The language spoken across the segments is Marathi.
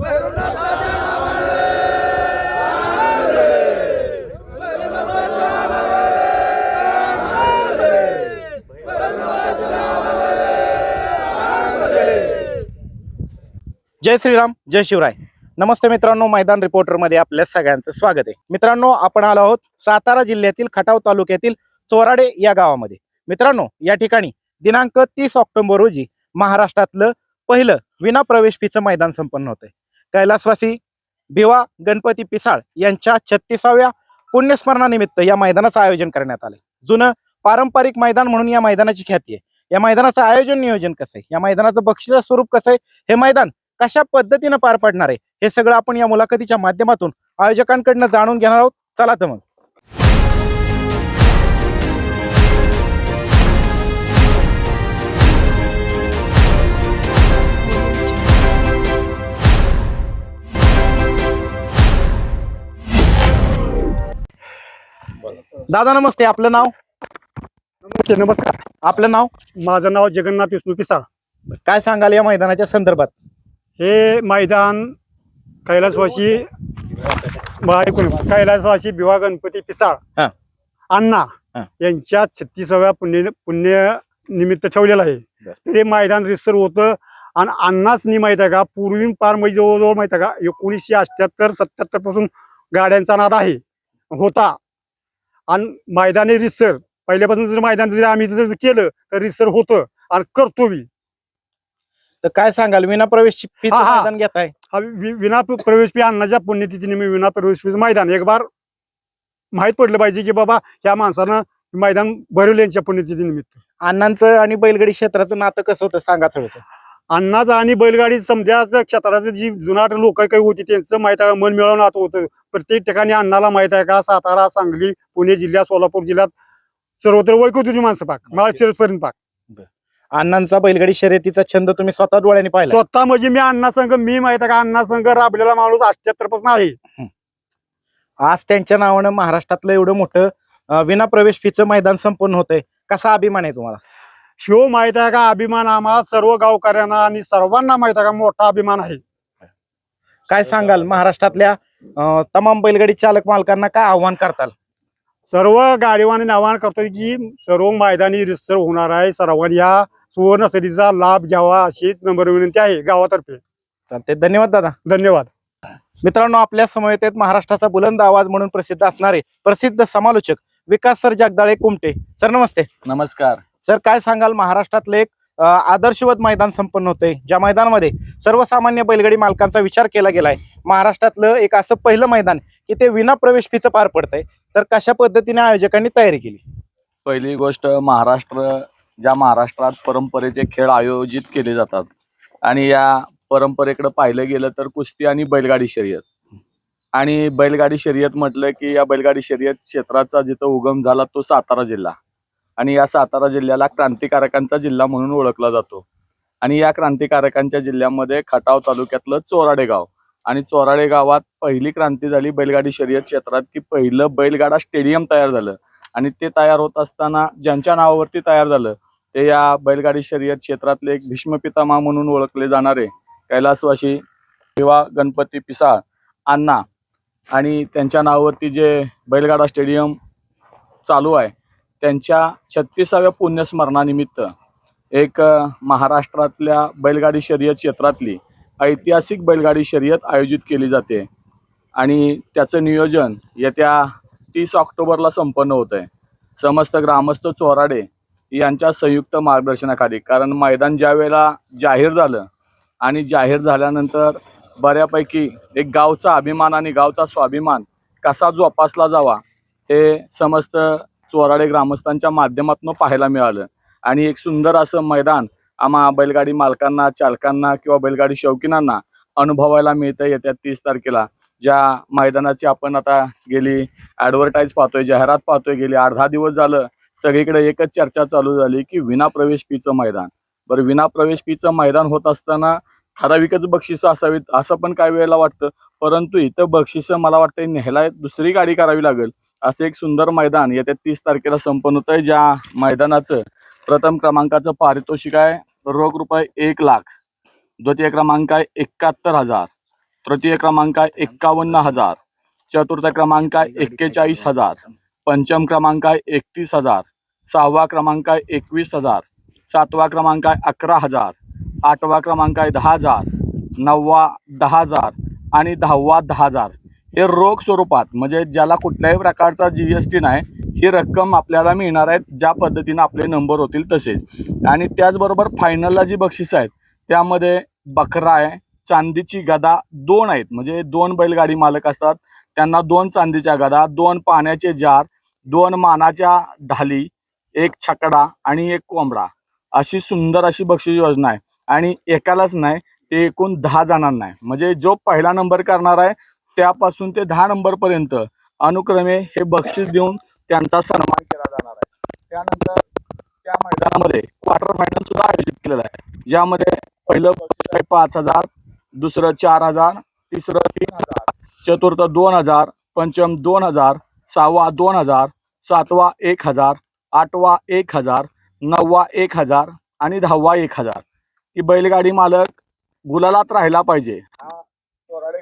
जय श्रीराम जय शिवराय. नमस्ते मित्रांनो मैदान रिपोर्टरमध्ये आपल्या सगळ्यांचं स्वागत आहे. मित्रांनो आपण आलो आहोत सातारा जिल्ह्यातील खटाव तालुक्यातील चोराडे या गावामध्ये. मित्रांनो या ठिकाणी दिनांक तीस ऑक्टोबर रोजी महाराष्ट्रातलं पहिलं विना प्रवेश फीचं मैदान संपन्न होतंय. कैलासवासी भिवा गणपती पिसाळ यांच्या छत्तीसाव्या पुण्यस्मरणानिमित्त या मैदानाचं आयोजन करण्यात आलंय. जुनं पारंपरिक मैदान म्हणून या मैदानाची ख्याती आहे. या मैदानाचं आयोजन नियोजन कसं आहे? या मैदानाचं बक्षीचं स्वरूप कसं आहे? हे मैदान कशा पद्धतीनं पार पडणार आहे? हे सगळं आपण या मुलाखतीच्या माध्यमातून आयोजकांकडनं जाणून घेणार आहोत. चला तर मग. दादा नमस्ते. आपलं नाव? नमस्ते नमस्कार. आपलं नाव? माझं नाव जगन्नाथ विष्णू पिसाळ. काय सांगाल या मैदानाच्या संदर्भात? हे मैदान घ्या. कैलासवासी भिवा गणपती पिसाळ. अण्णा. यांच्या छत्तीसाव्या पुण्य पुण्य निमित्त ठेवलेलं आहे. हे मैदान रिसर होतं आणि अण्णाच नी माहीत आहे का? पूर्वी पार म्हणजे जवळजवळ माहीत आहे का? एकोणीसशे अठ्याहत्तर सत्याहत्तरपासून गाड्यांचा नाद आहे. होता. आणि मैदानी रिसर. पहिल्यापासून जर मैदान जर आम्ही जर केलं तर रिसर होतं आणि करतो बी तर काय सांगाल? विना प्रवेश हा, हा. मैदान घेताय. हा वि- विना प्र- प्रवेश फी अन्नाच्या पुण्यतिथीने मी विना प्रवेश फीचं मैदान. एक बार माहीत पडलं पाहिजे की बाबा ह्या माणसानं मैदान भरवलं यांच्या पुण्यतिथी निमित्त अण्णांचं आणि बैलगाडी क्षेत्राचं नातं कसं होतं? सांगा थोडस. अण्णाचं आणि बैलगाडी समजाचं क्षेत्राचं जी जुनाट लोक काही होती त्यांचं माहीत आहे का मन मिळवून आता होतं. प्रत्येक ठिकाणी अण्णाला माहीत आहे का? सातारा सांगली पुणे जिल्ह्यात सोलापूर जिल्ह्यात सर्वत्र ओळखत होती माणसं पाक. माळशिरसपर्यंत पाक. अण्णांचा बैलगाडी शर्यतीचा छंद तुम्ही स्वतः डोळ्याने पाहिला. स्वतः म्हणजे मी अण्णा संघ मी माहीत आहे का? अण्णा संघ राबलेला माणूस अठ्याहत्तरपासून आहे आज त्यांच्या नावानं महाराष्ट्रातलं एवढं मोठं विना प्रवेश फीचं मैदान संपन्न होतंय. कसा अभिमान आहे तुम्हाला? शिव माहीत आहे का? अभिमान आम्हा सर्व गावकऱ्यांना आणि सर्वांना माहीत आहे का? मोठा अभिमान आहे. काय सांगाल? महाराष्ट्रातल्या अं, तमाम बैलगाडी चालक मालकांना काय आव्हान करताल? सर्व गाडीवानी आवाहन करतोय की सर्व मैदानी रिसर होणार आहे. सर्वांनी या सुवर्ण संधीचा लाभ घ्यावा अशीच नंबर विनंती आहे गावातर्फे. चालते धन्यवाद दादा. धन्यवाद. मित्रांनो आपल्या समवेत आहेत महाराष्ट्राचा बुलंद आवाज म्हणून प्रसिद्ध असणारे प्रसिद्ध समालोचक विकास सर जगदाळे कुमटे. सर नमस्ते. नमस्कार. सर काय सांगाल? महाराष्ट्रातलं एक आदर्शवत मैदान संपन्न होतंय. ज्या मैदानामध्ये सर्वसामान्य बैलगाडी मालकांचा विचार केला गेलाय महाराष्ट्रातलं एक असं पहिलं मैदान की ते विना प्रवेश फीचं पार पडतंय. तर कशा पद्धतीने आयोजकांनी तयारी केली? पहिली गोष्ट महाराष्ट्र ज्या महाराष्ट्रात परंपरेचे खेळ आयोजित केले जातात आणि या परंपरेकडे पाहिलं गेलं तर कुस्ती आणि बैलगाडी शर्यत. आणि बैलगाडी शर्यत म्हटलं की या बैलगाडी शर्यत क्षेत्राचा जिथं उगम झाला तो सातारा जिल्हा. आणि या सातारा जिल्ह्याला क्रांतिकारकांचा जिल्हा म्हणून ओळखला जातो. आणि या क्रांतिकारकांच्या जिल्ह्यामध्ये खटाव तालुक्यातलं चोराडे गाव. आणि चोराडे गावात पहिली क्रांती झाली बैलगाडी शर्यत क्षेत्रात की पहिलं बैलगाडा स्टेडियम तयार झालं. आणि ते तयार होत असताना ज्यांच्या नावावरती तयार झालं ते या बैलगाडी शर्यत क्षेत्रातले एक भीष्म पितामह म्हणून ओळखले जाणारे कैलासवासी किंवा गणपती पिसाळ अण्णा. आणि त्यांच्या नावावरती जे बैलगाडा स्टेडियम चालू आहे त्यांच्या छत्तीसाव्या पुण्यस्मरणानिमित्त एक महाराष्ट्रातल्या बैलगाडी शर्यत क्षेत्रातली ऐतिहासिक बैलगाडी शर्यत आयोजित केली जाते. आणि त्याचं नियोजन येत्या तीस ऑक्टोबरला संपन्न होत आहे समस्त ग्रामस्थ चोराडे यांच्या संयुक्त मार्गदर्शनाखाली कारण मैदान ज्या वेळेला जाहीर झालं आणि जाहीर झाल्यानंतर बऱ्यापैकी एक गावचा अभिमान आणि गावचा स्वाभिमान कसा जोपासला जावा हे समस्त चोराडे ग्रामस्थांच्या माध्यमातून पाहायला मिळालं. आणि एक सुंदर असं मैदान आम्हा बैलगाडी मालकांना चालकांना किंवा बैलगाडी शौकीनांना अनुभवायला मिळतं येत्या तीस तारखेला. ज्या मैदानाची आपण आता गेली ॲडव्हर्टाईज पाहतोय जाहिरात पाहतोय गेली अर्धा दिवस झालं सगळीकडे एकच चर्चा चालू झाली की विना प्रवेश फीचं मैदान. बरं विना प्रवेश फीचं मैदान होत असताना ठराविकच बक्षिसं असावीत असं पण काही वेळेला वाटतं. परंतु इथं बक्षिसं मला वाटतं न्यायला दुसरी गाडी करावी लागेल. असं एक सुंदर मैदान येत्या तीस तारखेला संपन्न होत आहे ज्या मैदानाचं प्रथम क्रमांकाचं पारितोषिक आहे. रोख रुपये एक लाख. द्वितीय क्रमांक आहे एकाहत्तर हजार. तृतीय क्रमांक आहे एक्कावन्न हजार. चतुर्थ क्रमांक आहे एक्केचाळीस हजार. पंचम क्रमांक आहे एकतीस हजार. सहावा क्रमांक आहे एकवीस हजार. सातवा क्रमांक आहे अकरा हजार. आठवा क्रमांक आहे दहा हजार. नववा दहा हजार आणि दहावा दहा हजार. हे रोख स्वरूपात म्हणजे ज्याला कुठल्याही प्रकारचा जी एस टी नाही ही रक्कम आपल्याला मिळणार आहेत ज्या पद्धतीनं आपले नंबर होतील तसेच. आणि त्याचबरोबर फायनलला जी बक्षिसं आहेत त्यामध्ये बकरा आहे चांदीची गदा दोन आहेत. म्हणजे दोन बैलगाडी मालक असतात त्यांना दोन चांदीच्या गदा दोन पाण्याचे जार दोन मानाच्या ढाली एक छकडा आणि एक कोंबडा. अशी सुंदर अशी बक्षीस योजना आहे. आणि एकालाच नाही ते एकूण दहा जणांना आहे. म्हणजे जो पहिला नंबर करणार आहे त्यापासून ते दहा नंबर पर्यंत अनुक्रमे हे बक्षीस देऊन त्यांचा सन्मान केला जाणार आहे. त्यानंतर त्या मैदानामध्ये क्वार्टर फायनल सुद्धा आयोजित केलेला आहे. ज्यामध्ये पहिलं बक्षीस आहे पाच हजार दुसरं चार हजार तिसरं तीन हजार चतुर्थ दोन हजार पंचम दोन हजार सहावा दोन हजार सातवा एक हजार आठवा एक हजार नववा एक हजार आणि दहावा एक हजार. ही बैलगाडी मालक गुलालात राहिला पाहिजे.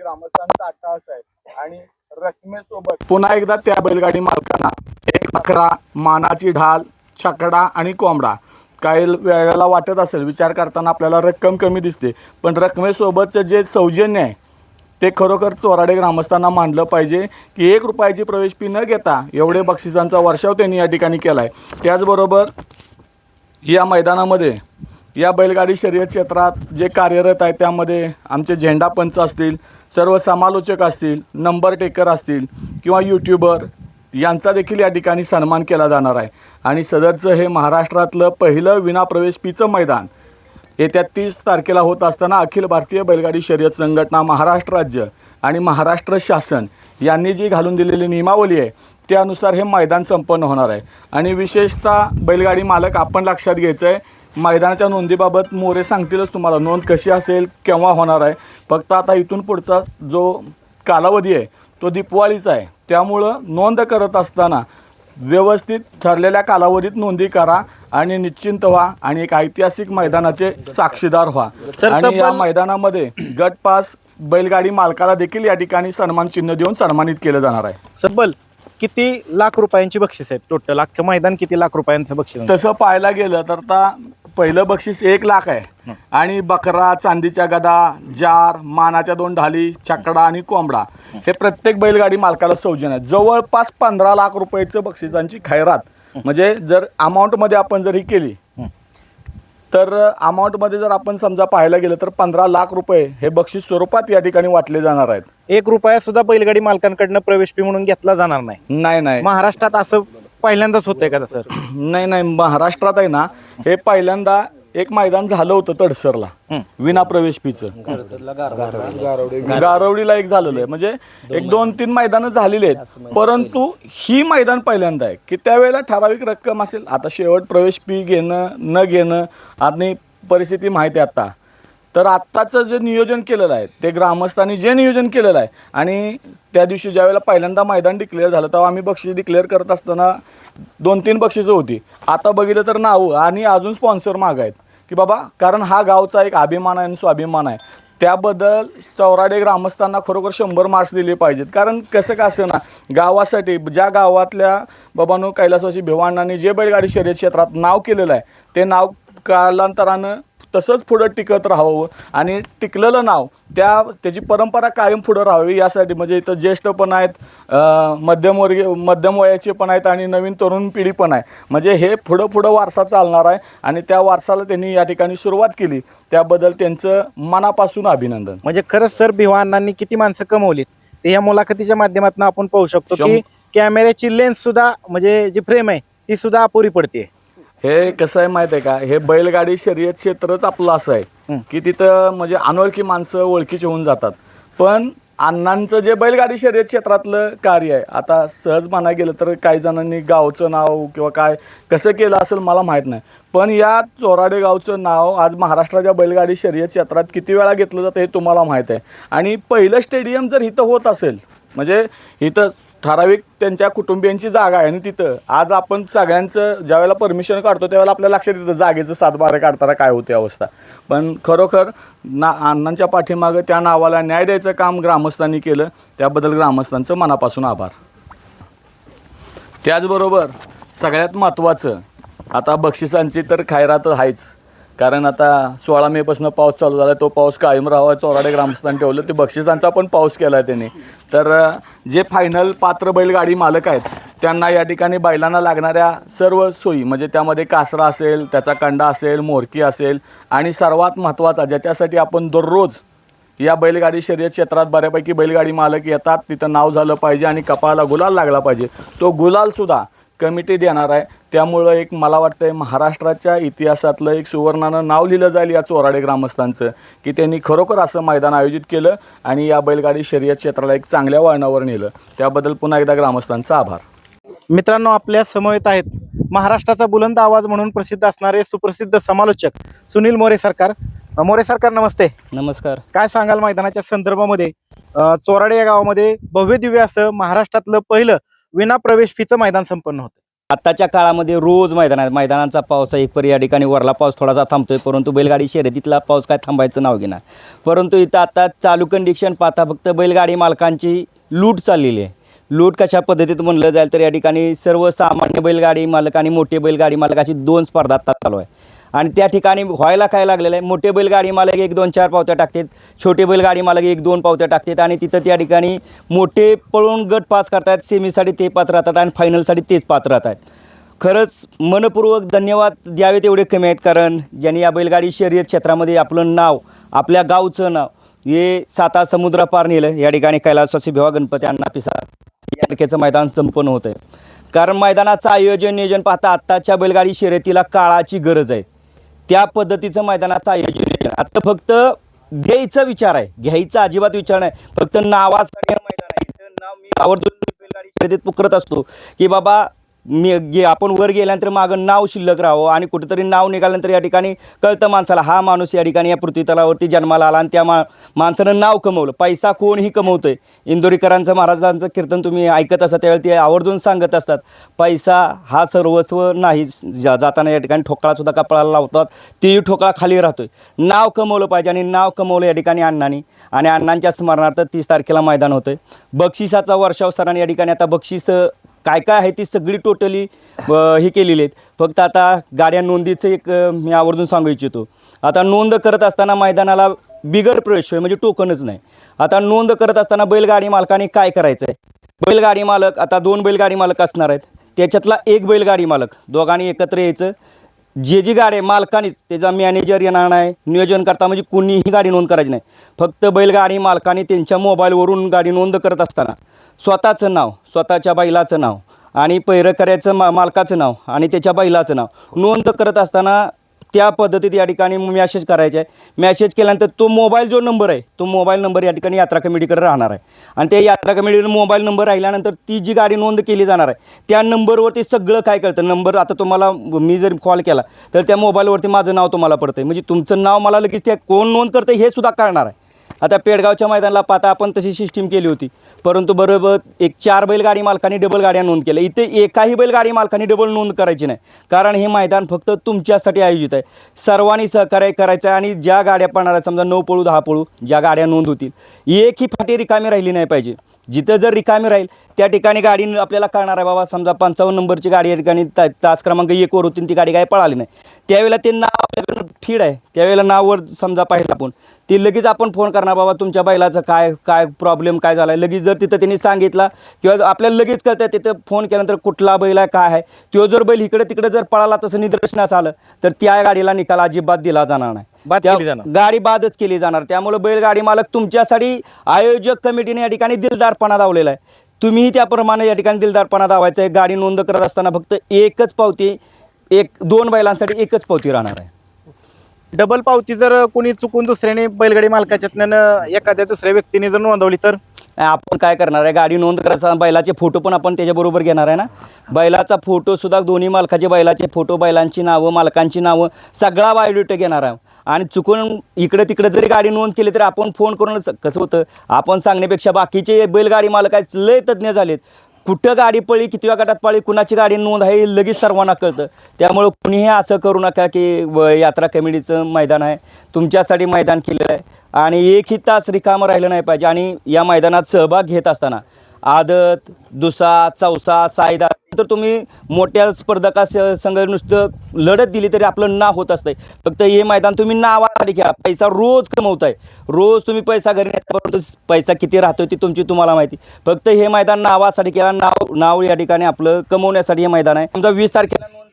ग्रामस्थांचा अट्टाहास आहे आणि रकमेसोबत पुन्हा एकदा त्या बैलगाडी मालकांना एक बकरा मानाची ढाल छकडा आणि कोंबडा. काही वेळेला वाटत असेल विचार करताना आपल्याला रक्कम कमी दिसते. पण रकमेसोबतचं जे सौजन्य आहे ते खरोखर चोराडे ग्रामस्थांना मांडलं पाहिजे की एक रुपयाची प्रवेश फी न घेता एवढे बक्षिसांचा वर्षाव त्यांनी या ठिकाणी केला आहे त्याचबरोबर या मैदानामध्ये या बैलगाडी शर्यत क्षेत्रात जे कार्यरत आहे त्यामध्ये आमचे झेंडा पंच असतील सर्व समालोचक असतील नंबर टेकर असतील किंवा यूट्यूबर यांचा देखील या ठिकाणी सन्मान केला जाणार आहे. आणि सदरचं हे महाराष्ट्रातलं पहिलं विनाप्रवेश पीचं मैदान येत्या तीस तारखेला होत असताना अखिल भारतीय बैलगाडी शर्यत संघटना महाराष्ट्र राज्य आणि महाराष्ट्र शासन यांनी जी घालून दिलेली नियमावली आहे त्यानुसार हे मैदान संपन्न होणार आहे. आणि विशेषतः बैलगाडी मालक आपण लक्षात घ्यायचं आहे मैदानाच्या नोंदीबाबत मोरे सांगतीलच तुम्हाला. नोंद कशी असेल केव्हा होणार आहे? फक्त आता इथून पुढचा जो कालावधी आहे तो दिपवाळीचा आहे. त्यामुळं नोंद करत असताना व्यवस्थित ठरलेल्या कालावधीत नोंदी करा आणि निश्चिंत व्हा आणि एक ऐतिहासिक मैदानाचे साक्षीदार व्हा. आणि या मैदानामध्ये गट पास बैलगाडी मालकाला देखील या ठिकाणी सन्मान चिन्ह देऊन सन्मानित केलं जाणार आहे. सब्बल किती लाख रुपयांची बक्षीस आहेत टोटल अख्खं मैदान किती लाख रुपयांचं बक्षीस आहे? तसं पाहायला गेलं तर आता पहिलं बक्षीस एक लाख आहे. आणि बकरा चांदीच्या गदा जार मानाच्या दोन ढाली छकडा आणि कोंबडा. हे. प्रत्येक बैलगाडी मालकाला सौजन्य आहे. जवळपास पंधरा लाख रुपयाचं बक्षिसांची खैरात. म्हणजे जर अमाऊंटमध्ये आपण जर ही. केली तर अमाऊंटमध्ये जर आपण समजा पाहायला गेलं तर पंधरा लाख रुपये हे बक्षीस स्वरूपात या ठिकाणी वाटले जाणार आहेत. एक रुपया सुद्धा बैलगाडी मालकांकडनं प्रवेश फी म्हणून घेतला जाणार नाही. नाही नाही. महाराष्ट्रात असं पहिल्यांदाच होतंय का सर नाही नाही महाराष्ट्रात आहे ना हे पहिल्यांदा एक मैदान झालं होतं तडसरला. विना प्रवेश फीचं गारवडीला एक झालेलं आहे. म्हणजे एक दोन तीन मैदानं झालेली आहेत. परंतु ही मैदान पहिल्यांदा आहे की त्यावेळेला ठराविक रक्कम असेल आता शेवट प्रवेश फी घेणं न घेणं आणि परिस्थिती माहिती आहे आता. तर आत्ताचं जे नियोजन केलेलं आहे ते ग्रामस्थांनी जे नियोजन केलेलं आहे आणि त्या दिवशी ज्यावेळेला पहिल्यांदा मैदान डिक्लेअर झालं तेव्हा आम्ही बक्षीस डिक्लेअर करत असताना दोन तीन बक्षिसं होती. आता बघितलं तर नावं आणि अजून स्पॉन्सर माग आहेत. की बाबा कारण हा गावचा एक अभिमान आहे आणि स्वाभिमान आहे. त्याबद्दल चौराडे ग्रामस्थांना खरोखर शंभर मार्क्स दिले पाहिजेत. कारण कसं का असं ना गावासाठी ज्या गावातल्या बाबानो कैलासवासी भिवाणांनी जे बैलगाडी शर्यत क्षेत्रात नाव केलेलं आहे ते नाव कालांतरानं तसंच पुढं टिकत राहावं आणि टिकलेलं नाव त्या त्याची परंपरा कायम पुढं राहावी यासाठी. म्हणजे इथं ज्येष्ठ पण आहेत मध्यमवर्गीय मध्यम वयाचे पण आहेत आणि नवीन तरुण पिढी पण आहे. म्हणजे हे पुढं पुढं वारसा चालणार आहे आणि त्या वारसाला त्यांनी या ठिकाणी सुरुवात केली. त्याबद्दल त्यांचं मनापासून अभिनंदन. म्हणजे खरंच सर भिवानांनी किती माणसं कमवलीत? ते या मुलाखतीच्या माध्यमातून आपण पाहू शकतो की कॅमेऱ्याची लेन्स सुद्धा म्हणजे जी फ्रेम आहे ती सुद्धा अपुरी पडते हे कसं आहे माहिती आहे का? हे बैलगाडी शर्यत क्षेत्रच आपलं असं आहे. की तिथं म्हणजे अनोळखी माणसं ओळखीची होऊन जातात. पण अण्णांचं जे बैलगाडी शर्यत क्षेत्रातलं कार्य आहे आता सहज म्हणाय गेलं तर काही जणांनी गावचं नाव किंवा काय कसं केलं असेल मला माहीत नाही. पण या चोराडे गावचं नाव आज महाराष्ट्राच्या बैलगाडी शर्यत क्षेत्रात किती वेळा घेतलं जातं हे तुम्हाला माहीत आहे. आणि पहिलं स्टेडियम जर इथं होत असेल म्हणजे इथं ठराविक त्यांच्या कुटुंबियांची जागा आहे आणि तिथं. आज आपण सगळ्यांचं ज्यावेळेला परमिशन काढतो त्यावेळेला आपल्या लक्षात येतं जागेचं सातबारा काढताना काय होते अवस्था. पण खरोखर ना अण्णांच्या पाठीमागं त्या नावाला न्याय द्यायचं काम ग्रामस्थांनी केलं त्याबद्दल ग्रामस्थांचं मनापासून आभार. त्याचबरोबर सगळ्यात महत्त्वाचं आता बक्षिसांची तर खैरात आहेच कारण आता सोळा मेपासून पाऊस चालू झाला तो पाऊस कायम राहावा चोराडे ग्रामस्थान ठेवलं ते बक्षिसांचा पण पाऊस केला आहे त्यांनी. तर जे फायनल पात्र बैलगाडी मालक आहेत त्यांना या ठिकाणी बैलांना लागणाऱ्या सर्व सोयी म्हणजे त्यामध्ये कासरा असेल त्याचा कंडा असेल मोरकी असेल आणि सर्वात महत्त्वाचा ज्याच्यासाठी आपण दररोज या बैलगाडी शर्यत क्षेत्रात बऱ्यापैकी बैलगाडी मालक येतात तिथं नाव झालं पाहिजे आणि कपाळाला गुलाल लागला पाहिजे. तो गुलालसुद्धा कमिटी देणार आहे. त्यामुळं एक मला वाटतं महाराष्ट्राच्या इतिहासातलं एक सुवर्णानं नाव लिहिलं जाईल या चोराडे ग्रामस्थांचं की त्यांनी खरोखर असं मैदान आयोजित केलं आणि या बैलगाडी शर्यत क्षेत्राला एक चांगल्या वळणावर नेलं. त्याबद्दल पुन्हा एकदा ग्रामस्थांचा आभार. मित्रांनो आपल्या समवेत आहेत महाराष्ट्राचा बुलंद आवाज म्हणून प्रसिद्ध असणारे सुप्रसिद्ध समालोचक सुनील मोरे सरकार. मोरे सरकार नमस्ते. नमस्कार. काय सांगाल मैदानाच्या संदर्भामध्ये? चोराडे या गावामध्ये भव्य दिव्य असं महाराष्ट्रातलं पहिलं विना प्रवेश फीचं मैदान संपन्न होतं. आत्ताच्या काळामध्ये रोज मैदान आहे मैदानाचा पाऊस आहे. पर या ठिकाणी वरला पाऊस थोडासा थांबतोय परंतु बैलगाडी शर्यतीतला पाऊस काय थांबायचं नाव घेणार. परंतु इथं आता चालू कंडिशन पाहता फक्त बैलगाडी मालकांची लूट चाललेली आहे. लूट कशा पद्धतीत म्हणलं जाईल तर या ठिकाणी सर्वसामान्य बैलगाडी मालक आणि मोठे बैलगाडी मालकाची दोन स्पर्धा आत्ता चालू आहे. आणि त्या ठिकाणी व्हायला काय लागलेलं आहे? मोठे बैलगाडी मालक एक दोन चार पावत्या टाकतात छोटे बैलगाडी मालक एक दोन पावत्या टाकतात आणि तिथं त्या ठिकाणी मोठे पळून गट पास करतात सेमीसाठी ते पात्र राहतात आणि फायनलसाठी तेच पात्र राहतात. खरंच मनपूर्वक धन्यवाद द्यावेत एवढे कमी आहेत कारण ज्यांनी या बैलगाडी शर्यत क्षेत्रामध्ये आपलं नाव आपल्या गावचं नाव हे साता समुद्रापार नेलं. या ठिकाणी कैलासवासी भिवा गणपती अण्णा पिसा या मैदान संपन्न होतं आहे कारण मैदानाचं आयोजन नियोजन पाहता आत्ताच्या बैलगाडी शर्यतीला काळाची गरज आहे. त्या पद्धतीचं मैदानाचं आयोजन आता फक्त द्यायचा विचार आहे. घ्यायचा अजिबात विचार नाही. फक्त नावासाठी मैदान आहे. नाव मी आवर्जून बैलगाडी शर्यतीत पुकरत असतो की बाबा मी गे आपण वर गेल्यानंतर मागं नाव शिल्लक राहावं आणि कुठेतरी नाव निघाल्यानंतर या ठिकाणी कळतं माणसाला हा माणूस या ठिकाणी या पृथ्वीतलावरती जन्माला आला आणि त्या मा माणसानं नाव कमवलं. पैसा कोणही कमवतोय. इंदोरीकरांचं महाराजांचं कीर्तन तुम्ही ऐकत असता त्यावेळी ते आवर्जून सांगत असतात. पैसा हा सर्वस्व नाही. जा जाताना या ठिकाणी ठोकळासुद्धा कपाळाला लावतात. तेही ठोकळा खाली राहतोय. नाव कमवलं पाहिजे आणि नाव कमवलं या ठिकाणी अण्णांनी. आणि अण्णांच्या स्मरणार्थ तीस तारखेला मैदान होतं बक्षिसाचा वर्षाव सरांनी या ठिकाणी आता बक्षीस काय काय आहे ती सगळी टोटली हे केलेली आहेत. फक्त आता गाड्या नोंदीचं एक मी आवर्जून सांगू इच्छितो आता नोंद करत असताना मैदानाला बिगर प्रवेश म्हणजे टोकनच नाही. आता नोंद करत असताना बैलगाडी मालकाने काय करायचं आहे बैलगाडी मालक आता दोन बैलगाडी मालक असणार आहेत. त्याच्यातला एक बैलगाडी मालक दोघांनी एकत्र यायचं. जे जी गाडी आहे मालकानेच त्याचा मॅनेजर येणार नाही नियोजन करता म्हणजे कुणीही गाडी नोंद करायची नाही. फक्त बैलगाडी मालकाने त्यांच्या मोबाईलवरून गाडी नोंद करत असताना स्वतःचं नाव स्वतःच्या बैलाचं नाव आणि पैरकऱ्याचं मा मालकाचं नाव आणि त्याच्या बैलाचं नाव नोंद करत असताना त्या पद्धतीत या ठिकाणी मॅसेज करायचा. आहे मॅसेज केल्यानंतर तो मोबाईल जो नंबर आहे तो मोबाईल नंबर या ठिकाणी यात्रा कमिटीकडे राहणार आहे. आणि त्या यात्रा कमिटीकडे मोबाईल नंबर राहिल्यानंतर ती जी गाडी नोंद केली जाणार आहे त्या नंबरवरती सगळं काय कळतं? नंबर आता तुम्हाला मी जर कॉल केला तर त्या मोबाईलवरती माझं नाव तुम्हाला पडतं म्हणजे तुमचं नाव मला लगेच त्या कोण नोंद करतं हे सुद्धा कळणार आहे. आता पेडगावच्या मैदानाला पाहता आपण तशी सिस्टीम केली होती. परंतु बरोबर एक चार बैलगाडी मालकांनी डबल गाड्या नोंद केल्या. इथे एकाही बैलगाडी मालकांनी डबल नोंद करायची नाही. कारण हे मैदान फक्त तुमच्यासाठी आयोजित आहे. सर्वांनी सहकार्य करायचं आहे आणि ज्या गाड्या पडणार आहेत समजा नऊ पळू दहा पळू ज्या गाड्या नोंद होतील एकही फाटी रिकामी राहिली नाही पाहिजे. जिथं जर रिकामी राहील त्या ठिकाणी गाडी आपल्याला कळणार आहे बाबा समजा पंचावन्न नंबरची गाडी या ठिकाणी ता तास क्रमांक एकवर होती ती गाडी काय पळाली नाही. त्यावेळेला ते नाव फीड आहे. त्यावेळेला नाववर समजा पाहिलं आपण ते लगेच आपण फोन करणार बाबा तुमच्या बैलाचं काय काय प्रॉब्लेम काय झाला आहे लगेच जर तिथं त्यांनी सांगितला किंवा आपल्याला लगेच कळतं तिथं फोन केल्यानंतर कुठला बैल आहे काय आहे तो जर बैल इकडे तिकडे जर पळाला तसं निदर्शनास आलं तर त्या गाडीला निकाल अजिबात दिला जाणार नाही. गाडी बादच केली जाणार. त्यामुळे बैलगाडी मालक तुमच्यासाठी आयोजक कमिटीने या ठिकाणी दिलदारपणा दावलेला आहे. तुम्हीही त्याप्रमाणे या ठिकाणी दिलदारपणा दावायचा आहे. गाडी नोंद करत असताना फक्त एकच पावती एक दोन बैलांसाठी एकच पावती राहणार आहे. डबल पावती जर कोणी चुकून दुसऱ्याने बैलगाडी मालकाच्यातनं एखाद्या दुसऱ्या व्यक्तीने जर नोंदवली तर? आपण काय करणार आहे? गाडी नोंद करायचा बैलाचे फोटो पण आपण त्याच्याबरोबर घेणार आहे ना? बैलाचा फोटो सुद्धा दोन्ही मालकाचे बैलाचे फोटो बैलांची नावं मालकांची नावं सगळा बायोडेटा घेणार आहे. आणि चुकून इकडे तिकडे जरी गाडी नोंद केली तरी आपण फोन करूनच कसं होतं? आपण सांगण्यापेक्षा बाकीचे बैलगाडी मालक आहेत लय तज्ज्ञ झालेत. कुठं गाडी पळी कितव्या गटात पळी कुणाची गाडी नोंद आहे हे लगेच सर्वांना कळतं. त्यामुळं कुणीही असं करू नका की यात्रा कमिटीचं मैदान आहे. तुमच्यासाठी मैदान केलेलं आहे. आणि एकही तास रिकामं राहिलं नाही पाहिजे. आणि या मैदानात सहभाग घेत असताना आदत दुसा चौसा सायदा तर तुम्ही मोठ्या स्पर्धका संघ नुसतं लढत दिली तरी आपलं नाव होत असतंय. फक्त हे मैदान तुम्ही नावासाठी खेळा. पैसा रोज कमवताय. रोज तुम्ही पैसा घरी परंतु पैसा किती राहतोय ती तुमची तुम्हाला माहिती. फक्त हे मैदान नावासाठी केला नाव नाव या ठिकाणी आपलं कमवण्यासाठी हे मैदान आहे. समजा वीस तारखेला नोंद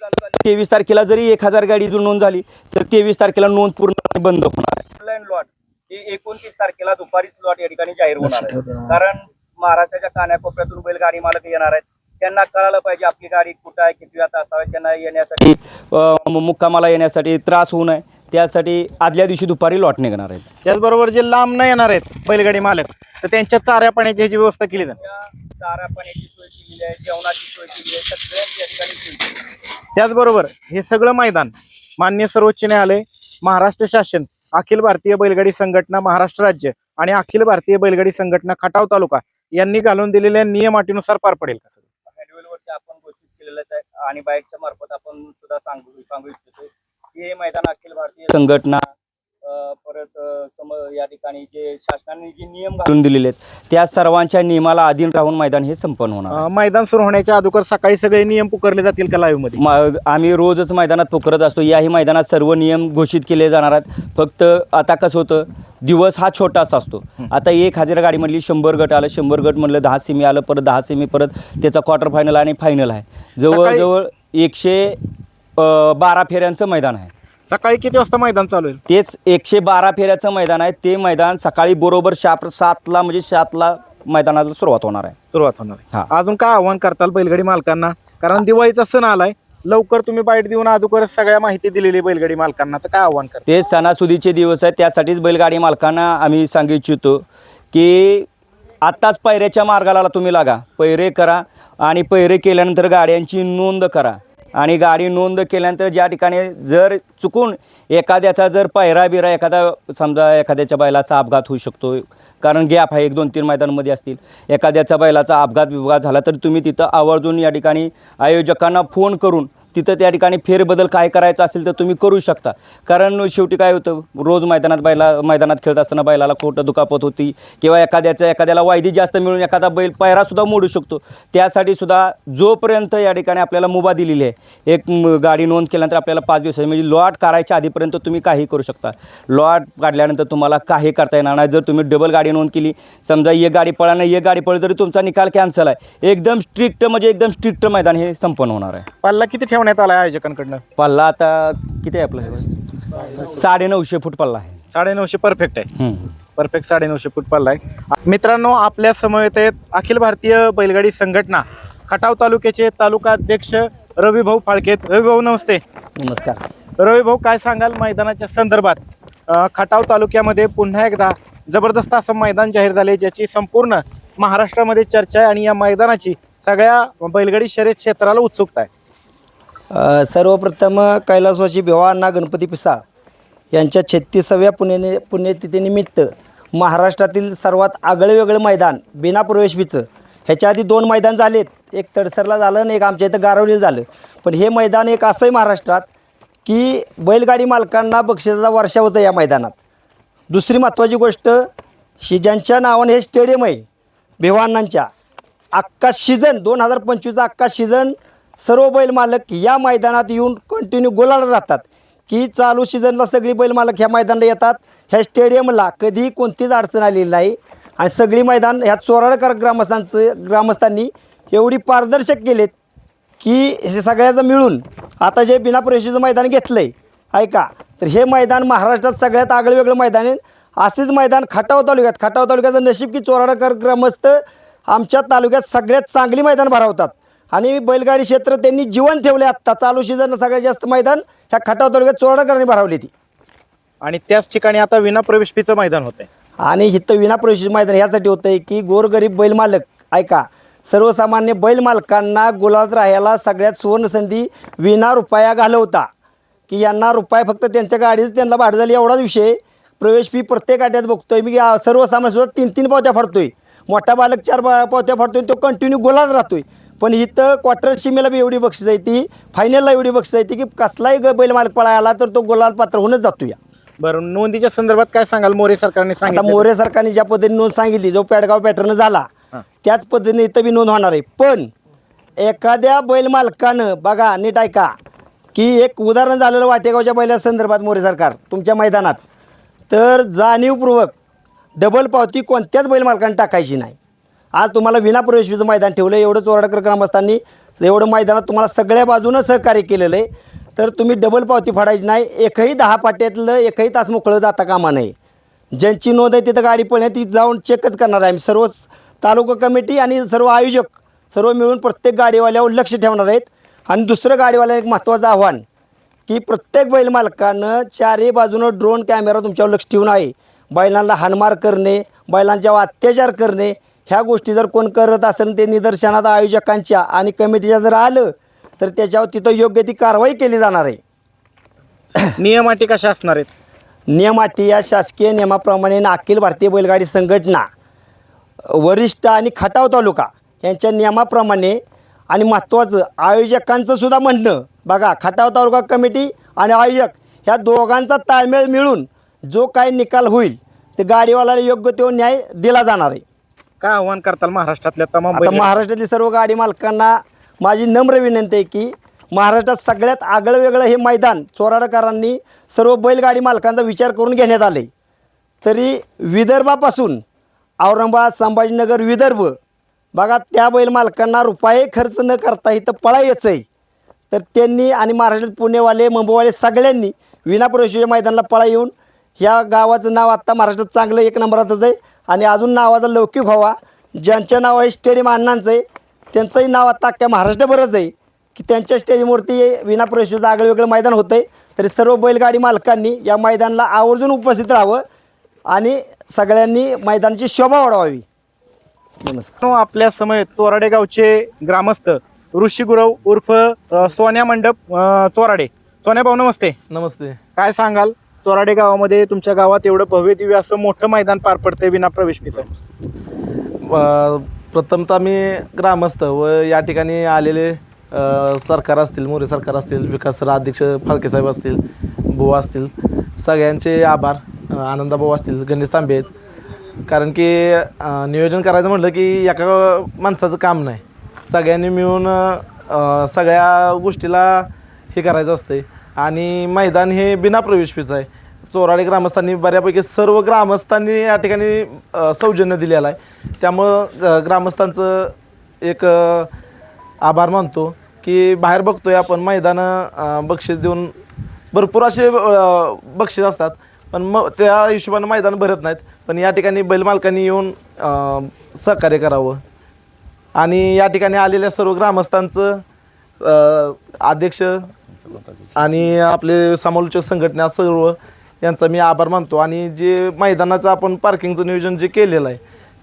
तेवीस तारखेला जरी एक हजार गाडी नोंद झाली तर तेवीस तारखेला नोंद पूर्ण बंद होणार आहे. लॉट एकोणतीस तारखेला दुपारीच लॉट या ठिकाणी जाहीर होणार आहे. कारण महाराष्ट्राच्या कानाकोपऱ्यातून बैलगाडी मालक येणार आहेत. त्यांना कळालं पाहिजे आपली गाडी कुठं आहे किती वेळात असावे त्यांना येण्यासाठी मुक्कामाला येण्यासाठी त्रास होऊ नये. त्यासाठी आदल्या दिवशी दुपारी लॉट निघणार आहे त्याचबरोबर जे लांब न येणार आहेत बैलगाडी मालक तर त्यांच्या चाऱ्या पाण्याची ह्याची व्यवस्था केली त्या चारा पाण्याची सोय केलेली आहे जेवणाची सोय केली आहे सगळ्यांची या ठिकाणी सोय आहे. त्याचबरोबर हे सगळं मैदान मान्य सर्वोच्च न्यायालय महाराष्ट्र शासन अखिल भारतीय बैलगाडी संघटना महाराष्ट्र राज्य आणि अखिल भारतीय बैलगाडी संघटना खटाव तालुका यांनी घालून दिलेल्या नियम अटीनुसार पार पडेल का सगळं? मॅन्युअलवरती आपण घोषित केलेलं आहे आणि बाईकच्या मार्फत आपण सुद्धा सांगू सांगू इच्छितो की हे मैदान अखिल भारतीय संघटना परत सम या ठिकाणी जे शासनाने जे नियम घालून दिलेले आहेत त्या सर्वांच्या नियमाला अधीन राहून मैदान हे संपन्न होणार. अं, मैदान सुरू होण्याच्या अगोदर सकाळी सगळे नियम पुकारले जातील का लाईव्हमध्ये? म- आम्ही रोजच मैदानात पुकारत असतो. याही मैदानात सर्व नियम घोषित केले जाणार आहेत. फक्त आता कसं होतं दिवस हा छोटासा असतो. आता एक हजार गाडीमधली शंभर गट आलं शंभर गट म्हणलं दहा सेमी आलं परत दहा सेमी परत त्याचा क्वार्टर फायनल आणि फायनल आहे. जवळजवळ एकशे अ, बारा फेऱ्यांचं मैदान आहे. सकाळी किती वाजता मैदान चालू होईल? तेच एकशे बारा फेऱ्याचं मैदान आहे. ते मैदान सकाळी बरोबर शाप सातला म्हणजे सातला मैदानाला सुरुवात होणार आहे. सुरुवात होणार आहे. हा. अजून काय आव्हान करताल बैलगाडी मालकांना? कारण दिवाळीचा सण आलाय. लवकर तुम्ही बाईट देऊन अगोदर सगळ्या माहिती दिलेली आहे बैलगाडी मालकांना. तर काय आव्हान करता ते सणासुदीचे दिवस आहेत. त्यासाठीच बैलगाडी मालकांना आम्ही सांगू इच्छितो की आत्ताच पैऱ्याच्या मार्गाला तुम्ही लागा. पैरे करा आणि पैरे केल्यानंतर गाड्यांची नोंद करा. आणि गाडी नोंद केल्यानंतर ज्या ठिकाणी जर चुकून एखाद्याचा जर पायरा बिरा एखादा समजा एखाद्याच्या बैलाचा अपघात होऊ शकतो कारण गॅप आहे एक दोन तीन मैदानामध्ये असतील. एखाद्याचा बैलाचा अपघात बिपघात झाला तर तुम्ही तिथं आवर्जून या ठिकाणी आयोजकांना फोन करून तिथं त्या ठिकाणी फेरबदल काय करायचं असेल तर तुम्ही करू शकता. कारण शेवटी काय होतं रोज मैदानात बैला मैदानात खेळत असताना बैलाला खोटं दुखापत होती किंवा एखाद्याच्या एखाद्याला वायदी जास्त मिळून एखादा बैल पायरासुद्धा मोडू शकतो. त्यासाठी सुद्धा जोपर्यंत या ठिकाणी आपल्याला मुभा दिलेली आहे एक गाडी नोंद केल्यानंतर आपल्याला पाच दिवस म्हणजे लॉट काढायच्या आधीपर्यंत तुम्ही काही करू शकता. लॉट काढल्यानंतर तुम्हाला काही करता येणार नाही. जर तुम्ही डबल गाडी नोंद केली समजा एक गाडी पळा नाही एक गाडी पळली तरी तुमचा निकाल कॅन्सल आहे. एकदम स्ट्रिक्ट म्हणजे एकदम स्ट्रिक्ट मैदान हे संपन्न होणार आहे. पाल्ला किती ठेवण्यात आला आयोजकांकडनं? पल्ला आता किती आहे आपलं? साडे नऊशे फूट पल्ला आहे. साडेनऊशे परफेक्ट आहे. हम्म. परफेक्ट साडेनऊशे फूट पल्ला आहे. मित्रांनो आपल्या समवेत आहेत अखिल भारतीय बैलगाडी संघटना खटाव तालुक्याचे तालुका अध्यक्ष रविभाऊ फाळकेत रविभाऊ नमस्ते. नमस्कार. रविभाऊ काय सांगाल मैदानाच्या संदर्भात? अं, खटाव तालुक्यामध्ये पुन्हा एकदा जबरदस्त असं मैदान जाहीर झाले ज्याची संपूर्ण महाराष्ट्रामध्ये चर्चा आहे आणि या मैदानाची सगळ्या बैलगाडी शर्यत क्षेत्राला उत्सुकता आहे. अ, सर्वप्रथम कैलासवासी भिवाअण्णा गणपती पिसा यांच्या छत्तीसाव्या पुण्यने पुण्यतिथीनिमित्त महाराष्ट्रातील सर्वात आगळंवेगळं मैदान बिना प्रवेशवीचं. ह्याच्या आधी दोन मैदान झालेत. एक तडसरला झालं आणि एक आमच्या इथं गारवलीला झालं. पण हे मैदान एक असं आहे महाराष्ट्रात की बैलगाडी मालकांना बक्षिसाचा वर्षा होतं या मैदानात. दुसरी महत्त्वाची गोष्ट ही ज्यांच्या नावाने हे स्टेडियम आहे भिवानांच्या अख्खा सीझन दोन हजार पंचवीसचा अख्खा सीझन सर्व बैल मालक या मैदानात येऊन कंटिन्यू गोलाला राहतात. की चालू सीझनला सगळी बैल मालक ह्या मैदानाला येतात. ह्या स्टेडियमला कधीही कोणतीच अडचण आलेली नाही. आणि सगळी मैदान ह्या चोराडकर ग्रामस्थांचं ग्रामस्थांनी एवढी पारदर्शक केलेत की हे सगळ्याचं मिळून आता जे बिना प्रवेशीचं मैदान घेतलं आहे ऐका. तर हे मैदान महाराष्ट्रात सगळ्यात आगळं वेगळं मैदान आहे. असेच मैदान खटाव तालुक्यात खटाव तालुक्याचं नशीब की चोराडकर ग्रामस्थ आमच्या तालुक्यात सगळ्यात चांगली मैदान भरवतात. आणि बैलगाडी क्षेत्र त्यांनी जीवन ठेवले आत्ता. चालू सीझनला सगळ्यात जास्त मैदान ह्या खटाव तालुक्यात चोराडकरांनी भरवली ती. आणि त्याच ठिकाणी आता विना प्रवेश फीचं मैदान होत आहे आणि इथं विना प्रवेश मैदान ह्यासाठी होतं आहे की गोरगरीब बैल मालक ऐका सर्वसामान्य बैल मालकांना गुलाबात राहायला सगळ्यात सुवर्णसंधी विना रुपया घालवता. की यांना रुपये फक्त त्यांच्या गाडीच त्यांना भाडं झाली एवढाच विषय. प्रवेश फी प्रत्येक गाड्यात बघतोय मी सर्वसामान्य सुद्धा तीन तीन पावत्या फाडतोय. मोठा बालक चार पोत्या फाडतोय तो कंटिन्यू गोलाच राहतोय. पण इथं क्वार्टर सीमेला बी एवढी बक्षीस आहे ती. फायनलला एवढी बक्षीस आहे ती की कसलाही ग- बैल मालक पळा आला तर तो गोलाल पात्र होऊनच जातो या बरं नोंदीच्या संदर्भात काय सांगाल? मोरे सरकारने आता सांगितलं. मोरे सरकारने ज्या पद्धतीने नोंद सांगितली जो पेडगाव पॅटर्न झाला हां. त्याच पद्धतीने इथं बी नोंद होणार आहे. पण एखाद्या बैल मालकानं बघा नीट ऐका की एक उदाहरण झालेलं वाटेगावच्या बैला संदर्भात मोरे सरकार तुमच्या मैदानात. तर जाणीवपूर्वक डबल पावती कोणत्याच बैल मालकाने टाकायची नाही. आज तुम्हाला विना प्रवेशवीचं मैदान ठेवलं एवढं चोराडकर ग्रामस्थांनी एवढं मैदानात तुम्हाला सगळ्या बाजूनं सहकार्य केलेलं आहे. तर तुम्ही डबल पावती फाडायची नाही. एकही दहा पाट्यातलं एकही तास मोकळं जाता कामा नये. ज्यांची नोंद आहे तिथं गाडी पळणे ती जाऊन चेकच करणार आहे. आम्ही सर्व तालुका कमिटी आणि सर्व आयोजक सर्व मिळून प्रत्येक गाडीवाल्यावर लक्ष ठेवणार आहेत. आणि दुसरं गाडीवाल्याला एक महत्त्वाचं आव्हान की प्रत्येक बैल मालकानं चारही बाजूनं ड्रोन कॅमेरा तुमच्यावर लक्ष ठेवून आहे. बैलांना हानमार करणे बैलांच्यावर अत्याचार करणे ह्या गोष्टी जर कोण करत असेल ते निदर्शनात आयोजकांच्या आणि कमिटीच्या जर आलं तर त्याच्यावर तिथं योग्य ती कारवाई केली जाणार आहे. नियम अटी कशा असणार आहेत? नियम अटी या शासकीय नियमाप्रमाणे अखिल भारतीय बैलगाडी संघटना वरिष्ठ आणि खटाव तालुका यांच्या नियमाप्रमाणे आणि महत्त्वाचं आयोजकांचं सुद्धा म्हणणं बघा खटाव तालुका कमिटी आणि आयोजक ह्या दोघांचा ताळमेळ मिळून जो काही निकाल होईल ते गाडीवाल्याला योग्य तो न्याय दिला जाणार आहे. काय आव्हान करताल महाराष्ट्रातल्या तमाम आता बैलगाडी- महाराष्ट्रातली सर्व गाडी मालकांना माझी नम्र विनंती आहे की महाराष्ट्रात सगळ्यात आगळं वेगळं हे मैदान चोराडकरांनी सर्व बैलगाडी मालकांचा विचार करून घेण्यात आले. तरी विदर्भापासून औरंगाबाद संभाजीनगर विदर्भ बघा त्या बैल मालकांना रुपये खर्च न करता इथं पळायचं आहे. तर त्यांनी आणि महाराष्ट्रात पुणेवाले मुंबईवाले सगळ्यांनी विनाप्रवेशीच्या मैदानाला पळा येऊन ह्या गावाचं नाव आत्ता महाराष्ट्रात चांगलं एक नंबरातच आहे. आणि अजून नावाचा लौकिक व्हावा. ज्यांच्या नाव आहे स्टेडियम अण्णांचं आहे त्यांचंही नाव आता अख्ख्या महाराष्ट्रभरच आहे. की त्यांच्या स्टेडियमवरती विनाप्रवेशीचं आगळं वेगळं मैदान होतं आहे तरी सर्व बैलगाडी मालकांनी या मैदानाला आवर्जून उपस्थित राहावं आणि सगळ्यांनी मैदानाची शोभा वाढवावी. नमस्कार. आपल्या समय चोराडे गावचे ग्रामस्थ ऋषी गुरव उर्फ सोन्या मंडप चोराडे. सोन्या भाऊ नमस्ते. नमस्ते. काय सांगाल? चोराडे गावामध्ये तुमच्या गावात एवढं भव्य दिव्य असं मोठं मैदान पार पडतंय विना प्रवेश फीचं प्रथमतः मी ग्रामस्थ व या ठिकाणी आलेले अ, सरकार असतील मोरे सरकार असतील विकास सर अध्यक्ष फाळकेसाहेब असतील बुवा असतील सगळ्यांचे आभार अ, आनंदाभाऊ असतील गणेश तांबे आहेत. कारण की अ, नियोजन करायचं म्हटलं की एका माणसाचं काम नाही. सगळ्यांनी मिळून अ, सगळ्या गोष्टीला हे करायचं असते आणि मैदान हे बिना प्रवेश फीचं आहे. चोराडे ग्रामस्थांनी बऱ्यापैकी सर्व ग्रामस्थांनी या ठिकाणी अ, सौजन्य दिलेलं आहे. त्यामुळं ग- ग्रामस्थांचं एक अ, आभार मानतो की बाहेर बघतोय आपण मैदानं अ, बक्षीस देऊन भरपूर असे अ, बक्षीस असतात. पण मग त्या हिशोबानं मैदान भरत नाहीत. पण या ठिकाणी बैलमालकांनी येऊन अ, सहकार्य करावं. आणि या ठिकाणी आलेल्या सर्व ग्रामस्थांचं अ, अध्यक्ष आणि आपले समालोचक संघटना सर्व यांचा मी आभार मानतो. आणि जे मैदानाचं आपण पार्किंगचं नियोजन जे केलेलं आहे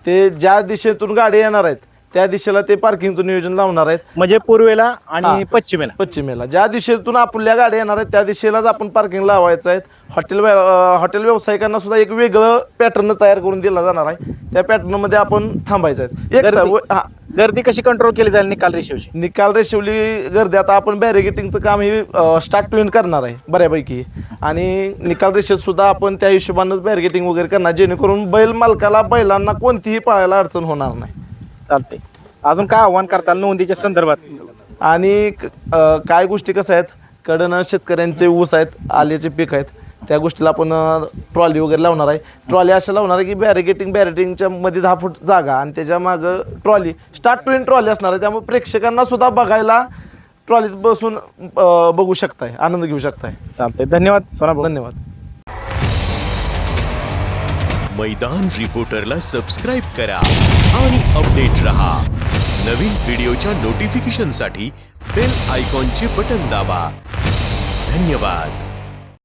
ते ज्या दिशेतून गाड्या येणार आहेत त्या दिशेला ते पार्किंगचं नियोजन लावणार आहेत. म्हणजे पूर्वेला आणि हा. पश्चिमेला. पश्चिमेला. ज्या दिशेतून आपल्या गाड्या येणार आहेत त्या दिशेलाच आपण पार्किंग लावायचं आहे. हॉटेल व्या- अं, हॉटेल व्यावसायिकांना सुद्धा एक वेगळं पॅटर्न तयार करून दिला जाणार आहे. त्या पॅटर्नमध्ये आपण थांबायचं आहे. एक गर्दी- सा- व- हा, गर्दी कशी कंट्रोल केली जाईल निकाल रेषेवची निकाल रेशवली गर्दी. आता आपण बॅरिगेटिंगचं काम हे स्टार्ट टू करणार आहे बऱ्यापैकी. आणि निकाल रेषेत सुद्धा आपण त्या हिशोबानंच बॅरिगेटिंग वगैरे करणार जेणेकरून बैल मालकाला बैलांना कोणतीही पाळायला अडचण होणार नाही. चालते अजून काय आव्हान करताल नोंदीच्या संदर्भात? आणि क- अ, काय गोष्टी कसं आहेत? कडनं शेतकऱ्यांचे ऊस आहेत आल्याचे पीक आहेत. त्या गोष्टीला आपण ट्रॉली वगैरे लावणार आहे. ट्रॉली अशा लावणार आहे की बॅरिगेटिंग बॅरिगेटिंगच्या मध्ये दहा फूट जागा आणि त्याच्या मागं ट्रॉली. स्टार्ट टू ट्रॉली असणार आहे. त्यामुळे प्रेक्षकांना सुद्धा बघायला ट्रॉलीत बसून अ, बघू शकताय आनंद घेऊ शकताय. चालते धन्यवाद सोना धन्यवाद. मैदान रिपोर्टरला सबस्क्राईब करा आणि अपडेट रहा. नवीन व्हिडिओच्या नोटिफिकेशनसाठी बेल आयकॉनचे बटन दाबा. धन्यवाद.